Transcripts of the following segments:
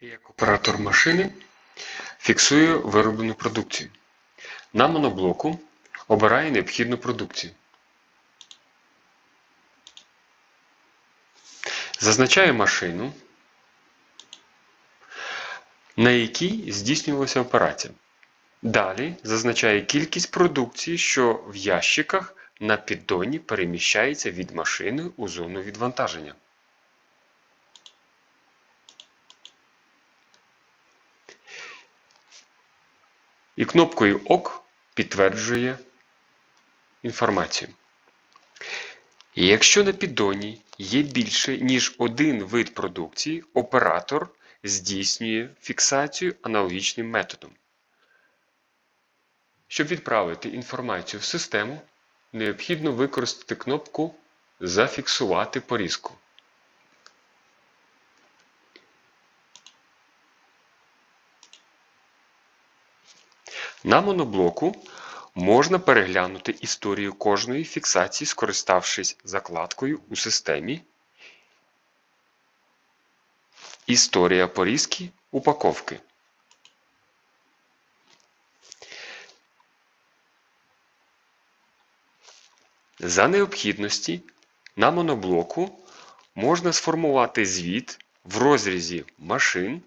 Як оператор машини фіксую вироблену продукцію. На моноблоку обираю необхідну продукцію. Зазначаю машину, на якій здійснювалася операція. Далі зазначаю кількість продукції, що в ящиках на піддоні переміщається від машини у зону відвантаження. І кнопкою ОК підтверджує інформацію. І Якщо на піддоні є більше, ніж один вид продукції, оператор здійснює фіксацію аналогічним методом. Щоб відправити інформацію в систему, необхідно використати кнопку Зафіксувати порізку. На моноблоку можна переглянути історію кожної фіксації, скориставшись закладкою у системі Історія порізки упаковки. За необхідності на моноблоку можна сформувати звіт в розрізі машин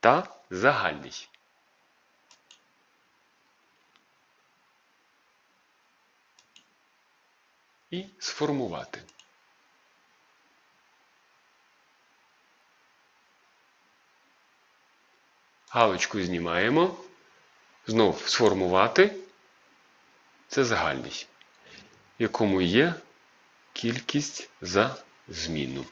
та загальний. І сформувати. Галочку знімаємо. Знов сформувати. Це загальний, в якому є кількість за зміну.